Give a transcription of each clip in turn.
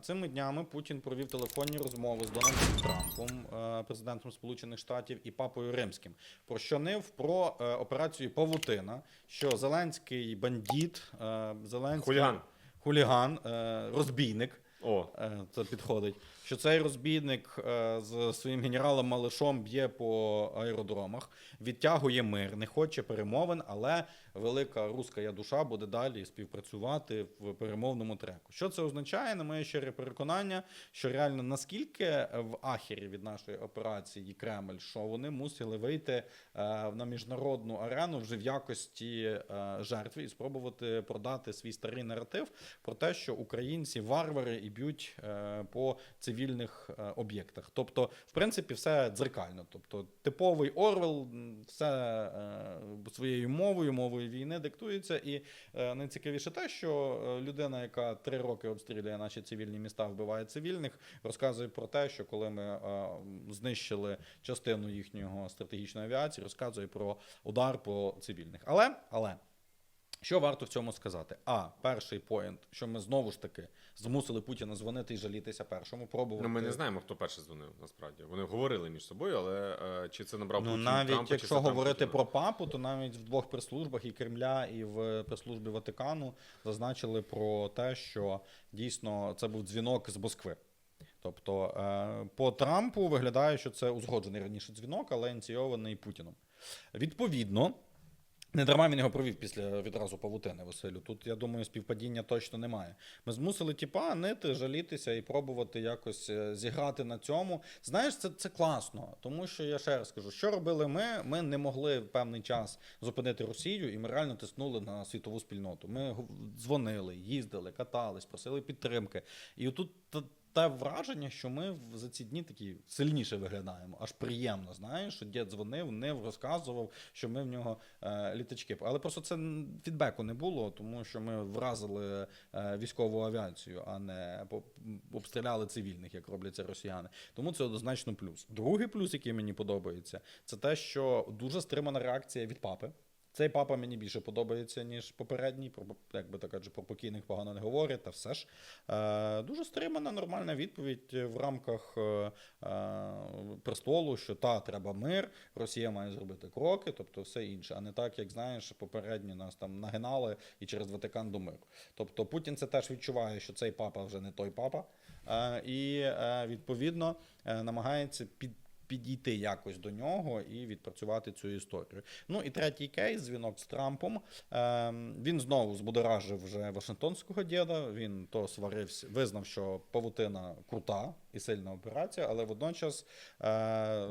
цими днями Путін провів телефонні розмови з Дональдом Трампом, е, президентом Сполучених Штатів, і Папою Римським. Про що нив про е, операцію Павутина, що Зеленський бандит, е, Зеленський Хуліган. хуліган, розбійник. О, Це підходить. Що цей розбійник з своїм генералом Малишом б'є по аеродромах, відтягує мир, не хоче перемовин, але велика руська я душа буде далі співпрацювати в перемовному треку. Що це означає? На моє щире переконання, що реально наскільки в ахері від нашої операції Кремль, що вони мусили вийти е, на міжнародну арену вже в якості е, жертви і спробувати продати свій старий наратив про те, що українці варвари і б'ють е, по цивільних об'єктах. Тобто, в принципі, все дзеркально. Тобто, типовий Орвел, все своєю мовою, мовою війни диктується. І е, найцікавіше те, що е, людина, яка три роки обстрілює наші цивільні міста, вбиває цивільних, розказує про те, що коли ми е, знищили частину їхнього стратегічної авіації, розказує про удар по цивільних. Але, але. Що варто в цьому сказати? А, перший поінт, що ми знову ж таки змусили Путіна дзвонити і жалітися першому, пробувати. ну ми не знаємо, хто перший дзвонив, насправді. Вони говорили між собою, але е, чи це набрав Ну Путін навіть Трампа, чи це якщо говорити Путіна? про папу, то навіть в двох прес-службах і Кремля, і в прес-службі Ватикану зазначили про те, що дійсно це був дзвінок з Москви. Тобто е, по Трампу виглядає, що це узгоджений раніше дзвінок, але ініційований Путіном. Відповідно. Не дарма він його провів після відразу павутини Василю. Тут, я думаю, співпадіння точно немає. Ми змусили тіпа нити, жалітися і пробувати якось е, зіграти на цьому. Знаєш, це, це класно, тому що я ще раз скажу, що робили ми? Ми не могли в певний час зупинити Росію, і ми реально тиснули на світову спільноту. Ми дзвонили, їздили, катались, просили підтримки. І отут та- те враження, що ми за ці дні такі сильніше виглядаємо. Аж приємно, знаєш, що дід дзвонив, нив, розказував, що ми в нього е, літачки. Але просто це фідбеку не було, тому що ми вразили е, військову авіацію, а не обстріляли цивільних, як роблять це росіяни. Тому це однозначно плюс. Другий плюс, який мені подобається, це те, що дуже стримана реакція від папи. Цей папа мені більше подобається, ніж попередній. Про як би так кажуть, про покійних погано не говорять, та все ж. Е, дуже стримана, нормальна відповідь в рамках е, е, престолу, що та треба мир, Росія має зробити кроки, тобто все інше, а не так, як знаєш, попередні нас там нагинали і через Ватикан до миру. Тобто Путін це теж відчуває, що цей папа вже не той папа, е, і е, відповідно е, намагається під. Підійти якось до нього і відпрацювати цю історію. Ну і третій кейс, дзвінок з Трампом. Ем, він знову збудоражив вже Вашингтонського діда. Він то сварився, визнав, що павутина крута і сильна операція, але водночас е,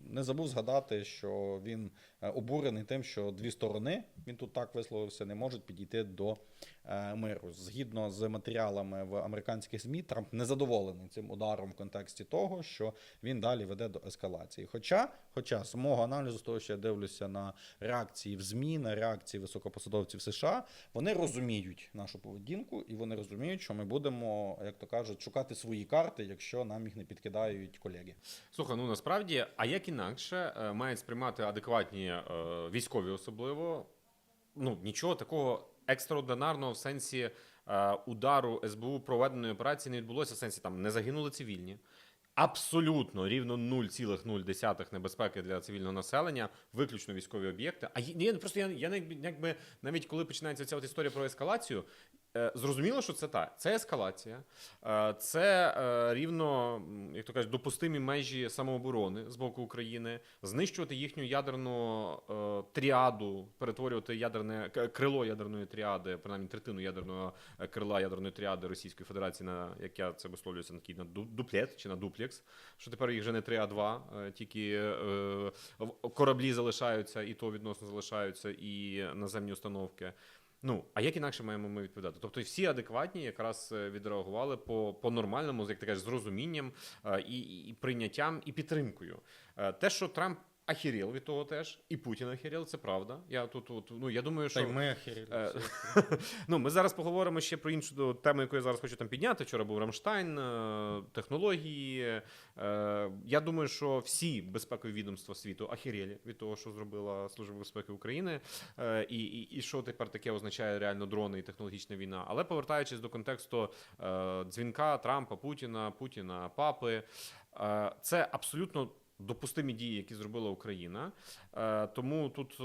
не забув згадати, що він обурений тим, що дві сторони, він тут так висловився, не можуть підійти до е, миру. Згідно з матеріалами в американських ЗМІ, Трамп незадоволений цим ударом в контексті того, що він далі веде до ескалації. Хоча, хоча з мого аналізу, з того, що я дивлюся на реакції в ЗМІ, на реакції високопосадовців США, вони розуміють нашу поведінку, і вони розуміють, що ми будемо, як то кажуть, шукати свої карти, якщо нам їх не підкидають колеги. Слухай, ну насправді, а як інакше е, мають сприймати адекватні е, військові, особливо ну нічого такого екстраординарного в сенсі е, удару СБУ проведеної операції не відбулося. В сенсі там не загинули цивільні. Абсолютно рівно 0,0 небезпеки для цивільного населення, виключно військові об'єкти. А я просто я, я якби, навіть коли починається ця от історія про ескалацію, зрозуміло, що це так. Це ескалація, е, це е, рівно, як то кажуть, допустимі межі самооборони з боку України, знищувати їхню ядерну е, тріаду, перетворювати ядерне крило ядерної тріади, принаймні третину ядерного е, крила ядерної тріади Російської Федерації на як я це висловлююся на такий на дуплет чи на дуплекс, що тепер їх вже не три, а два, е, тільки е, кораблі залишаються, і то відносно залишаються, і наземні установки. Ну, а як інакше маємо ми відповідати? Тобто всі адекватні якраз е, відреагували по, по нормальному, як ти кажеш, з розумінням е, і, і прийняттям, і підтримкою. Е, Те, що Трамп ахіріл від того теж, і Путін ахіріл, це правда. Я тут, тут ну я думаю, Та й що ми охеріли. Е, ну, ми зараз поговоримо ще про іншу тему, яку я зараз хочу там підняти. Вчора був Рамштайн, е, технології. Е, Я думаю, що всі безпекові відомства світу ахірєлі від того, що зробила Служба безпеки України, і, і, і що тепер таке означає реально дрони і технологічна війна. Але повертаючись до контексту дзвінка Трампа, Путіна, Путіна, Папи, це абсолютно. Допустимі дії, які зробила Україна, Е, тому тут, е,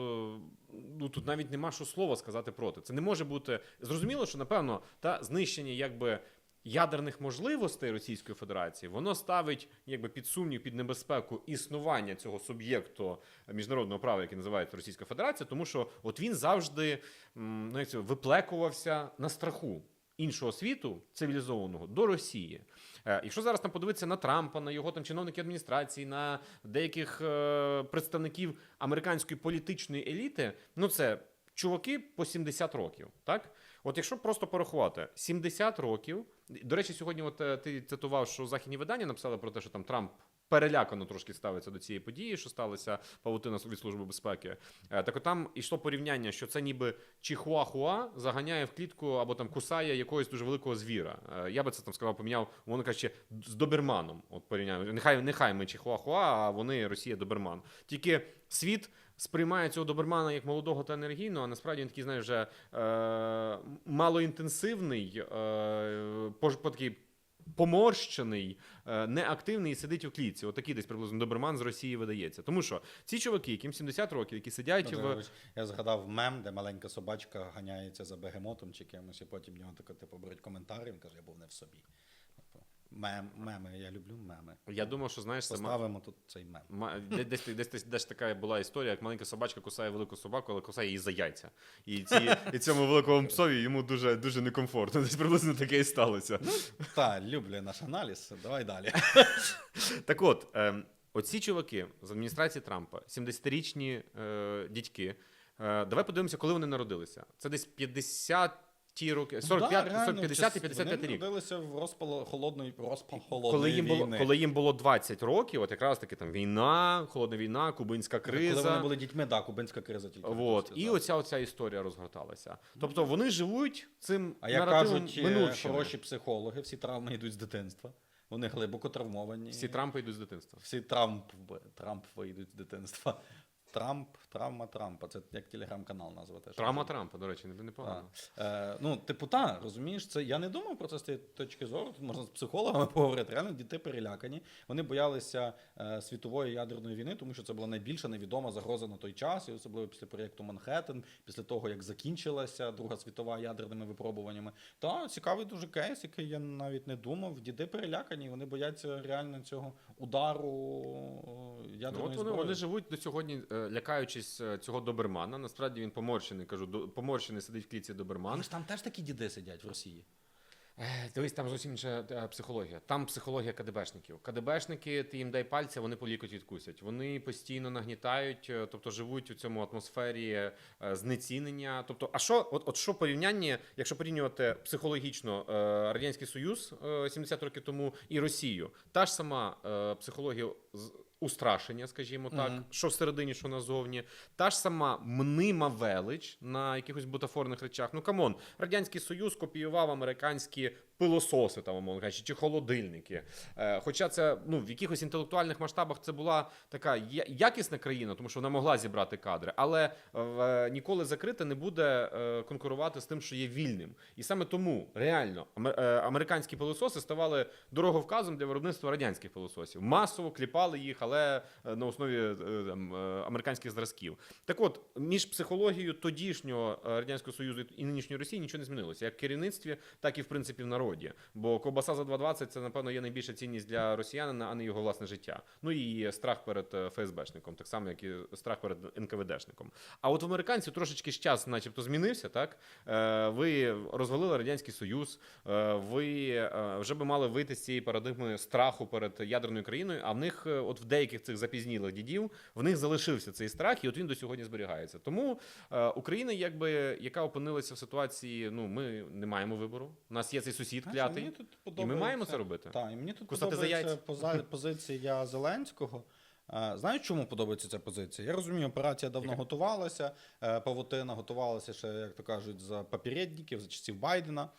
ну, тут навіть нема що слова сказати проти. Це не може бути зрозуміло, що напевно та знищення якби. Ядерних можливостей Російської Федерації воно ставить якби під сумнів, під небезпеку існування цього суб'єкту міжнародного права, який називається Російська Федерація, тому що от він завжди ну, як це, виплекувався на страху іншого світу цивілізованого до Росії. Е, Якщо зараз там подивитися на Трампа, на його там чиновників адміністрації, на деяких е, представників американської політичної еліти, ну це чуваки по 70 років, так? От якщо просто порахувати 70 років. До речі, сьогодні, от е, ти цитував, що західні видання написали про те, що там Трамп. Перелякано трошки ставиться до цієї події, що сталося павутина від служби безпеки. Е, Так от там йшло порівняння, що це ніби чихуахуа заганяє в клітку або там кусає якогось дуже великого звіра. Е, Я би це там сказав, поміняв, воно кажучи, з доберманом. От порівняємо. Нехай нехай ми чихуахуа, а вони Росія доберман. Тільки світ сприймає цього добермана як молодого та енергійного, а насправді він такий, знаєш, вже е, малоінтенсивний, е, пож- по такий поморщений, е, неактивний і сидить у клітці. Отакий десь приблизно доберман з Росії видається. Тому що ці чуваки, яким 70 років, які сидять Ну, в. Я згадав мем, де маленька собачка ганяється за бегемотом чи кимось, і потім нього така типу, беруть коментарі, він каже, я був не в собі. Мем, меми, я люблю меми. Я думав, що знаєш, це ма- Поставимо тут цей мем. ма- де- десь, десь, десь, десь така була історія, як маленька собачка кусає велику собаку, але кусає її за яйця. І, ці, і цьому великому псові йому дуже, дуже некомфортно. Десь приблизно таке і сталося. Та, люблю наш аналіз. Давай далі. Так от, ем, оці чуваки з адміністрації Трампа, 70-річні е, дядьки. Е, давай подивимося, коли вони народилися. Це десь 50 ті роки, 45, Ну, да, реально, 50 і час- 55 вони рік. народилися в розпал холодної розпал холодної Коли їм, було, війни. коли їм було 20 років, от якраз таки там війна, холодна війна, кубинська криза. Коли вони були дітьми, да, кубинська криза тільки. Хотів І оця оця історія розгорталася. Тобто вони живуть цим А як кажуть е, хороші психологи, всі травми йдуть з дитинства. Вони глибоко травмовані. Всі Трампи йдуть з дитинства. Всі Трамп, Трамп вийдуть з дитинства. Трамп, травма Трампа. Це як телеграм-канал назва теж. Травма Трампа, до речі, не- непогано. Е, ну, типу, та, розумієш, це я не думав про це з тієї точки зору. Тут можна з психологами поговорити. Реально діти перелякані. Вони боялися е, світової ядерної війни, тому що це була найбільша невідома загроза на той час, і особливо після проєкту Манхеттен, після того, як закінчилася Друга світова ядерними випробуваннями. Та цікавий дуже кейс, який я навіть не думав. Діти перелякані, вони бояться реально цього удару е, Ну, от вони, зброї. вони живуть до сьогодні, е, лякаючись е, цього добермана. Насправді він поморщений, кажу, до- поморщений сидить в клітці доберман. Але ж там теж такі діди сидять в Росії. Е, Дивись, там зовсім інша е, психологія. Там психологія КДБшників. КДБшники, ти їм дай пальця, вони по лікоть відкусять. Вони постійно нагнітають, тобто живуть у цьому атмосфері знецінення. Тобто, а що, от, от що порівняння, якщо порівнювати психологічно Радянський Союз е, 70 років тому і Росію, та ж сама психологія устрашення, скажімо так, Мгм. що всередині, що назовні, та ж сама мнима велич на якихось бутафорних речах. Ну камон, радянський союз копіював американські пилососи, там умовно кажучи, чи холодильники. Е, хоча це ну в якихось інтелектуальних масштабах це була така якісна країна, тому що вона могла зібрати кадри, але е, ніколи закрита не буде е, конкурувати з тим, що є вільним. І саме тому реально е, американські пилососи ставали дороговказом для виробництва радянських пилососів. Масово кліпали їх, але е, на основі е, там, е, американських зразків. Так от, між психологією тодішнього радянського союзу і нинішньої Росії нічого не змінилося, як в керівництві, так і в принципі в народі. Бо ковбаса за 2,20 це напевно є найбільша цінність для росіянина, а не його власне життя. Ну і страх перед ФСБшником, так само як і страх перед НКВДшником. А от в американців трошечки час, начебто, змінився. Так ви розвалили радянський союз, ви вже би мали вийти з цієї парадигми страху перед ядерною країною. А в них, от в деяких цих запізнілих дідів, в них залишився цей страх, і от він до сьогодні зберігається. Тому е, Україна, якби яка опинилася в ситуації, ну ми не маємо вибору. У нас є цей сусід клятий. мені тут І ми маємо це робити. Так, і мені тут Кусати за подобається поза- позиція Зеленського. Е, чому подобається ця позиція? Я розумію, операція давно Яка? готувалася. е, Павутина готувалася ще, як то кажуть, за попередників, за часів Байдена.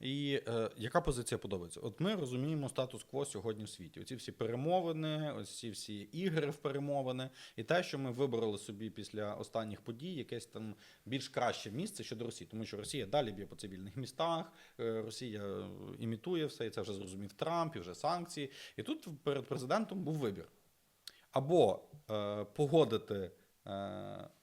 І е, яка позиція подобається? От ми розуміємо статус-кво сьогодні в світі. Оці всі перемовини, ось ці всі ігри в перемовини, і те, що ми вибороли собі після останніх подій, якесь там більш краще місце щодо Росії, тому що Росія далі б'є по цивільних містах, е, Росія е, імітує все, і це вже зрозумів Трамп, і вже санкції. І тут перед президентом був вибір. Або е, погодити, е,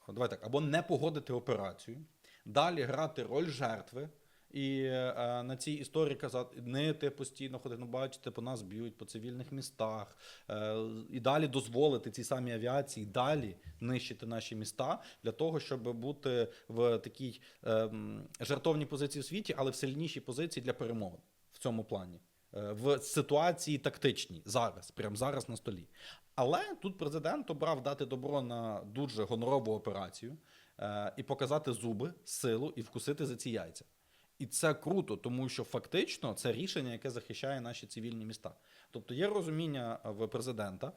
давай так, або не погодити операцію, далі грати роль жертви. І е, на цій історії казати, нити постійно ходити, ну бачите, по нас б'ють по цивільних містах, е, і далі дозволити цій самій авіації далі нищити наші міста для того, щоб бути в такій е, м, жертовній позиції в світі, але в сильнішій позиції для перемовин в цьому плані. Е, В ситуації тактичній зараз, прямо зараз на столі. Але тут президент обрав дати добро на дуже гонорову операцію е, і показати зуби, силу і вкусити за ці яйця. І це круто, тому що фактично це рішення, яке захищає наші цивільні міста. Тобто є розуміння в президента,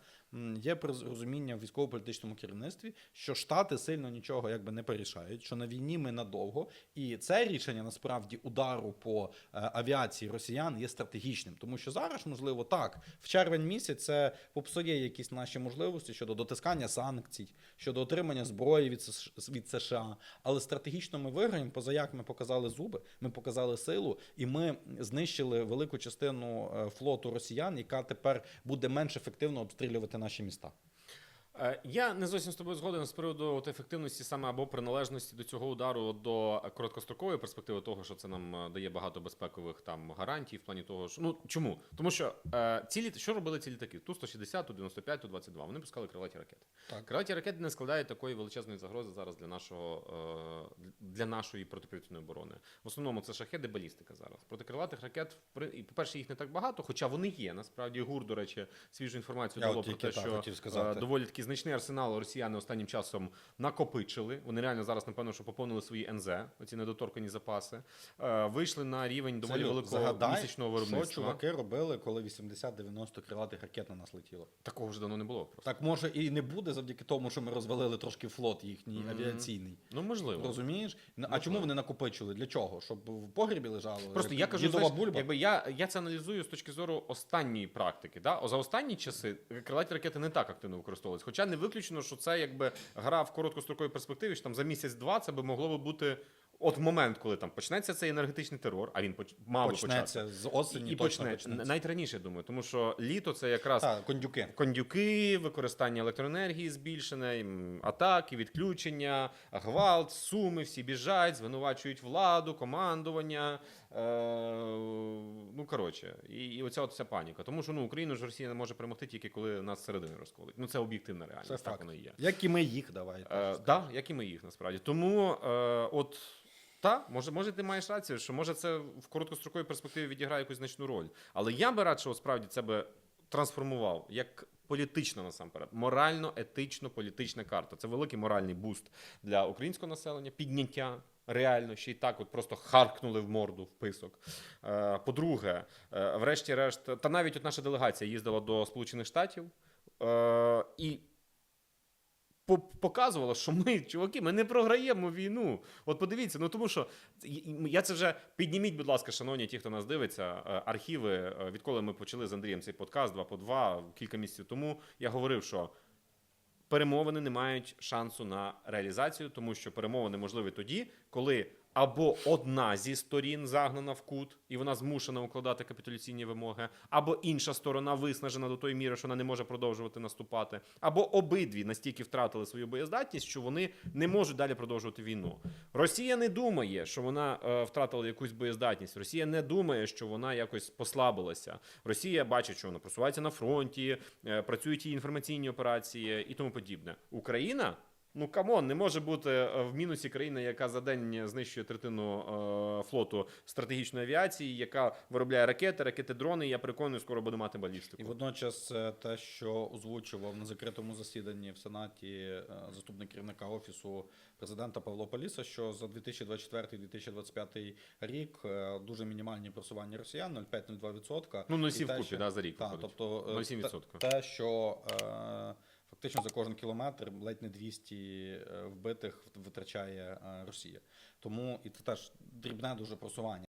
є розуміння в військово-політичному керівництві, що штати сильно нічого якби не порішають, що на війні ми надовго. І це рішення насправді удару по е, авіації росіян є стратегічним, тому що зараз, можливо, так, в червень місяць це попсує якісь наші можливості щодо дотискання санкцій, щодо отримання зброї від США. Але стратегічно ми виграємо, поза як ми показали зуби, ми показали силу, і ми знищили велику частину е, флоту росіян, яка тепер буде менш ефективно обстрілювати наші міста. Е, Я не зовсім з тобою згоден з приводу от ефективності саме або приналежності до цього удару до короткострокової перспективи того, що це нам е, дає багато безпекових там гарантій в плані того, що ну чому? Тому що е, ці літ... що робили ці літаки? Ту 160, ту 95, ту 22. Вони пускали крилаті ракети. Так. Крилаті ракети не складають такої величезної загрози зараз для нашого е, для нашої протиповітряної оборони. В основному це шахеди, балістика зараз. Проти крилатих ракет, і, по-перше, їх не так багато, хоча вони є. Насправді ГУР, до речі, свіжу інформацію Я дало про те, так що е, доволі такий значний арсенал росіяни останнім часом накопичили. Вони реально зараз, напевно, що поповнили свої НЗ, оці недоторкані запаси. Е, вийшли на рівень доволі Салют, великого загадай, місячного Що виробництва. чуваки робили, коли 80-90 крилатих ракет на нас летіло? Такого вже давно не було. Просто. Так може і не буде завдяки тому, що ми розвалили трошки флот їхній Мгм. авіаційний. Ну можливо. Розумієш? Ну, А чому вони накопичили? Для чого? Щоб в погрібі лежало? Просто Як я кажу, знаєш, бульба? якби я, я це аналізую з точки зору останньої практики. Да? За останні часи крилаті ракети не так активно використовувалися. Хоча не виключено, що це якби гра в короткостроковій перспективі, що там за місяць-два це би могло би бути. От в момент, коли там почнеться цей енергетичний терор, а він поч... мав почнеться з осені, і точно почне почнеться. навіть раніше, думаю, тому що літо це якраз Так, кондюки. кондюки, використання електроенергії збільшене, атаки, відключення, гвалт, суми, всі біжать, звинувачують владу, командування. Е, ну коротше, і, і оця от вся паніка. Тому що ну Україну ж Росія не може перемогти тільки коли нас зсередини розколить. Ну це об'єктивна реальність. Це так факт. воно і є. Як і ми їх, давай. Е, да, як і ми їх насправді. Тому е, от. Та, може, може, ти маєш рацію, що може це в короткостроковій перспективі відіграє якусь значну роль. Але я би радше, справді, це би трансформував як політично насамперед, морально, етично, політична карта. Це великий моральний буст для українського населення, підняття. Реально, ще й так, от просто харкнули в морду в писок. Е, По-друге, е, врешті-решт, та навіть от наша делегація їздила до Сполучених Штатів е, і показувало, що ми, чуваки, ми не програємо війну. От подивіться, ну тому що я це вже підніміть, будь ласка, шановні ті, хто нас дивиться, е, архіви, е, відколи ми почали з Андрієм цей подкаст, два по два, кілька місяців тому. Я говорив, що перемовини не мають шансу на реалізацію, тому що перемовини можливі тоді, коли або одна зі сторін загнана в кут, і вона змушена укладати капітуляційні вимоги, або інша сторона виснажена до тої міри, що вона не може продовжувати наступати, або обидві настільки втратили свою боєздатність, що вони не можуть далі продовжувати війну. Росія не думає, що вона е, втратила якусь боєздатність. Росія не думає, що вона якось послабилася. Росія бачить, що вона просувається на фронті, е, працюють її інформаційні операції і тому подібне. Україна. Ну камон, не може бути е, в мінусі країна, яка за день знищує третину е, флоту стратегічної авіації, яка виробляє ракети, ракети, дрони. Я переконаний, скоро буде мати балістику. І водночас е, те, що озвучував на закритому засіданні в Сенаті е, заступник керівника офісу президента Павло Поліса, що за 2024-2025 рік дуже мінімальні просування росіян 0,5-0,2%. Ну, І 0,7 те, вкупі, що- да, за рік Так, тобто е, 0,7%. те, те, що е, фактично за кожен кілометр ледь не 200 е, вбитих витрачає е, Росія. Тому і це теж дрібне дуже просування.